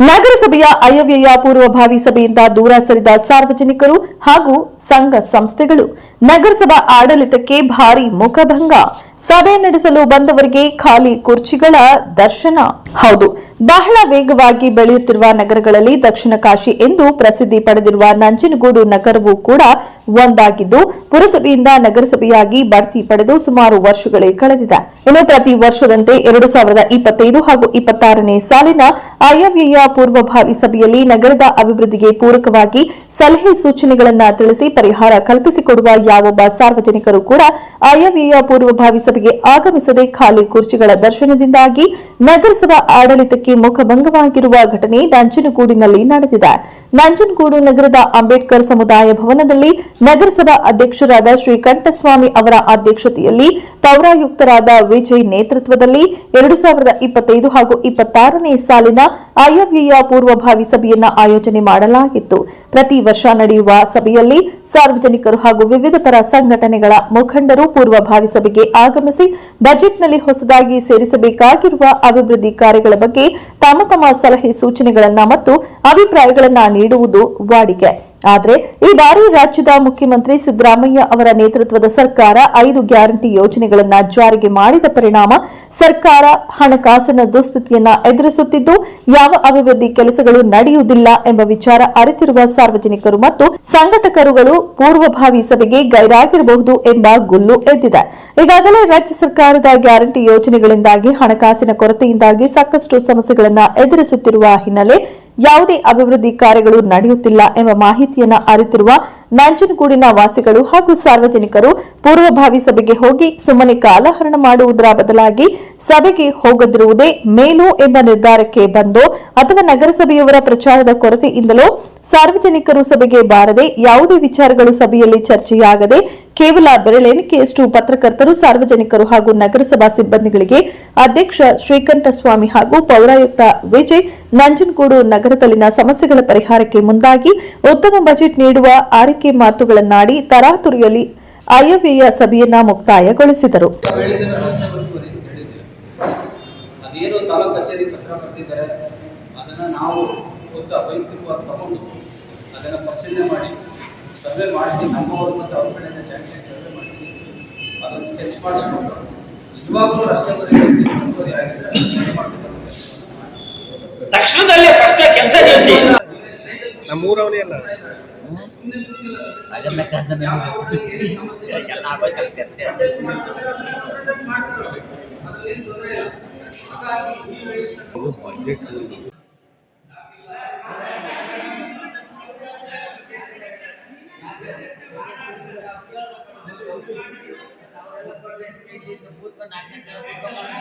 ನಗರಸಭೆಯ ಅಯವ್ಯಯ ಪೂರ್ವಭಾವಿ ಸಭೆಯಿಂದ ದೂರ ಸರಿದ ಸಾರ್ವಜನಿಕರು ಹಾಗೂ ಸಂಘ ಸಂಸ್ಥೆಗಳು ನಗರಸಭಾ ಆಡಳಿತಕ್ಕೆ ಭಾರಿ ಮುಖಭಂಗ. ಸಭೆ ನಡೆಸಲು ಬಂದವರಿಗೆ ಖಾಲಿ ಕುರ್ಚಿಗಳ ದರ್ಶನ. ಹೌದು ಬಹಳ ವೇಗವಾಗಿ ಬೆಳೆಯುತ್ತಿರುವ ನಗರಗಳಲ್ಲಿ ದಕ್ಷಿಣ ಕಾಶಿ ಎಂದು ಪ್ರಸಿದ್ಧಿ ಪಡೆದಿರುವ ನಂಜನಗೂಡು ನಗರವೂ ಕೂಡ ಒಂದಾಗಿದ್ದು, ಪುರಸಭೆಯಿಂದ ನಗರಸಭೆಯಾಗಿ ಬಡ್ತಿ ಪಡೆದು ಸುಮಾರು ವರ್ಷಗಳೇ ಕಳೆದಿದೆ. ಇನ್ನು ಪ್ರತಿ ವರ್ಷದಂತೆ ಎರಡು ಸಾವಿರದ ಇಪ್ಪತ್ತೈದು ಹಾಗೂ ಇಪ್ಪತ್ತಾರನೇ ಸಾಲಿನ ಆಯವ್ಯಯ ಪೂರ್ವಭಾವಿ ಸಭೆಯಲ್ಲಿ ನಗರದ ಅಭಿವೃದ್ಧಿಗೆ ಪೂರಕವಾಗಿ ಸಲಹೆ ಸೂಚನೆಗಳನ್ನು ತಿಳಿಸಿ ಪರಿಹಾರ ಕಲ್ಪಿಸಿಕೊಡುವ ಯಾವೊಬ್ಬ ಸಾರ್ವಜನಿಕರು ಕೂಡ ಆಯವ್ಯಯ ಪೂರ್ವಭಾವಿ ಸಭೆಗೆ ಆಗಮಿಸದೆ ಖಾಲಿ ಕುರ್ಚಿಗಳ ದರ್ಶನದಿಂದಾಗಿ ನಗರಸಭಾ ಆಡಳಿತಕ್ಕೆ ಮುಖಭಂಗವಾಗಿರುವ ಘಟನೆ ನಂಜನಗೂಡಿನಲ್ಲಿ ನಡೆದಿದೆ. ನಂಜನಗೂಡು ನಗರದ ಅಂಬೇಡ್ಕರ್ ಸಮುದಾಯ ಭವನದಲ್ಲಿ ನಗರಸಭಾ ಅಧ್ಯಕ್ಷರಾದ ಶ್ರೀಕಂಠಸ್ವಾಮಿ ಅವರ ಅಧ್ಯಕ್ಷತೆಯಲ್ಲಿ ಪೌರಾಯುಕ್ತರಾದ ವಿಜಯ್ ನೇತೃತ್ವದಲ್ಲಿ ಎರಡು ಸಾವಿರದ ಇಪ್ಪತ್ತೈದು ಹಾಗೂ ಇಪ್ಪತ್ತಾರನೇ ಸಾಲಿನ ಆಯವ್ಯಯ ಪೂರ್ವಭಾವಿ ಸಭೆಯನ್ನ ಆಯೋಜನೆ ಮಾಡಲಾಗಿತ್ತು. ಪ್ರತಿ ವರ್ಷ ನಡೆಯುವ ಸಭೆಯಲ್ಲಿ ಸಾರ್ವಜನಿಕರು ಹಾಗೂ ವಿವಿಧ ಪರ ಸಂಘಟನೆಗಳ ಮುಖಂಡರು ಪೂರ್ವಭಾವಿ ಸಭೆಗೆ ಆಗಮಿಸಿ ಬಜೆಟ್ನಲ್ಲಿ ಹೊಸದಾಗಿ ಸೇರಿಸಬೇಕಾಗಿರುವ ಅಭಿವೃದ್ಧಿ ಕಾರ್ಯಗಳ ಬಗ್ಗೆ ತಮ್ಮ ತಮ್ಮ ಸಲಹೆ ಸೂಚನೆಗಳನ್ನ ಮತ್ತು ಅಭಿಪ್ರಾಯಗಳನ್ನ ನೀಡುವುದು ವಾಡಿಕೆ. ಆದರೆ ಈ ಬಾರಿ ರಾಜ್ಯದ ಮುಖ್ಯಮಂತ್ರಿ ಸಿದ್ದರಾಮಯ್ಯ ಅವರ ನೇತೃತ್ವದ ಸರ್ಕಾರ ಐದು ಗ್ಯಾರಂಟಿ ಯೋಜನೆಗಳನ್ನು ಜಾರಿಗೆ ಮಾಡಿದ ಪರಿಣಾಮ ಸರ್ಕಾರ ಹಣಕಾಸಿನ ದುಸ್ಥಿತಿಯನ್ನ ಎದುರಿಸುತ್ತಿದ್ದು, ಯಾವ ಅಭಿವೃದ್ಧಿ ಕೆಲಸಗಳು ನಡೆಯುವುದಿಲ್ಲ ಎಂಬ ವಿಚಾರ ಅರಿತಿರುವ ಸಾರ್ವಜನಿಕರು ಮತ್ತು ಸಂಘಟಕರುಗಳು ಪೂರ್ವಭಾವಿ ಸಭೆಗೆ ಗೈರಾಗಿರಬಹುದು ಎಂಬ ಗುಲ್ಲು ಎದ್ದಿದೆ. ಈಗಾಗಲೇ ರಾಜ್ಯ ಸರ್ಕಾರದ ಗ್ಯಾರಂಟಿ ಯೋಜನೆಗಳಿಂದಾಗಿ ಹಣಕಾಸಿನ ಕೊರತೆಯಿಂದಾಗಿ ಸಾಕಷ್ಟು ಸಮಸ್ಯೆಗಳನ್ನು ಎದುರಿಸುತ್ತಿರುವ ಹಿನ್ನೆಲೆ ಯಾವುದೇ ಅಭಿವೃದ್ಧಿ ಕಾರ್ಯಗಳು ನಡೆಯುತ್ತಿಲ್ಲ ಎಂಬ ಮಾಹಿತಿಯನ್ನ ಅರಿತಿರುವ ನಂಜನಗೂಡಿನ ವಾಸಿಗಳು ಹಾಗೂ ಸಾರ್ವಜನಿಕರು ಪೂರ್ವಭಾವಿ ಸಭೆಗೆ ಹೋಗಿ ಸುಮ್ಮನೆ ಕಾಲಹರಣ ಮಾಡುವುದರ ಬದಲಾಗಿ ಸಭೆಗೆ ಹೋಗದಿರುವುದೇ ಮೇಲು ಎಂಬ ನಿರ್ಧಾರಕ್ಕೆ ಬಂದೋ ಅಥವಾ ನಗರಸಭೆಯವರ ಪ್ರಚಾರದ ಕೊರತೆಯಿಂದಲೋ ಸಾರ್ವಜನಿಕರು ಸಭೆಗೆ ಬಾರದೆ ಯಾವುದೇ ವಿಚಾರಗಳು ಸಭೆಯಲ್ಲಿ ಚರ್ಚೆಯಾಗದೆ ಕೇವಲ ಬೆರಳೆಣಿಕೆಯಷ್ಟು ಪತ್ರಕರ್ತರು, ಸಾರ್ವಜನಿಕರು ಹಾಗೂ ನಗರಸಭಾ ಸಿಬ್ಬಂದಿಗಳಿಗೆ ಅಧ್ಯಕ್ಷ ಶ್ರೀಕಂಠಸ್ವಾಮಿ ಹಾಗೂ ಪೌರಾಯುಕ್ತ ವಿಜಯ್ ನಂಜನಗೂಡು ನಗರದಲ್ಲಿನ ಸಮಸ್ಯೆಗಳ ಪರಿಹಾರಕ್ಕೆ ಮುಂದಾಗಿ ಉತ್ತಮ ಬಜೆಟ್ ನೀಡುವ ಆರೈಕೆ ಮಾತುಗಳನ್ನಾಡಿ ತರಾತುರಿಯಲ್ಲಿ ಆಯವ್ಯಯ ಸಭೆಯನ್ನ ಮುಕ್ತಾಯಗೊಳಿಸಿದರು. ಅದನ್ನು ಪರಿಶೀಲನೆ ಮಾಡಿ ಸರ್ವೆ ಮಾಡಿಸಿ ನಮ್ಮವರು ಮತ್ತು ಅವ್ರ ಕಡೆಯಿಂದ ಜಾಯಿಂಟ್ ಸರ್ವೆ ಮಾಡಿಸಿ ಅದನ್ನು ಸ್ಕೆಚ್ ಮಾಡಿಸ್ಕೊಂಡು ನಿಜವಾಗ್ಲೂ ರಸ್ತೆ ತಕ್ಷಣದಲ್ಲಿ ಫಸ್ಟ್ ಕೆಲಸ ನಿಲ್ಲಿಸಿ ನಮ್ಮೂರವನೇ ಅಲ್ಲ ಎಲ್ಲ ಆಗೋಯ್ತಲ್ಲ ಚರ್ಚೆ. ಬಜೆಟ್ ભૂત નાટક કરે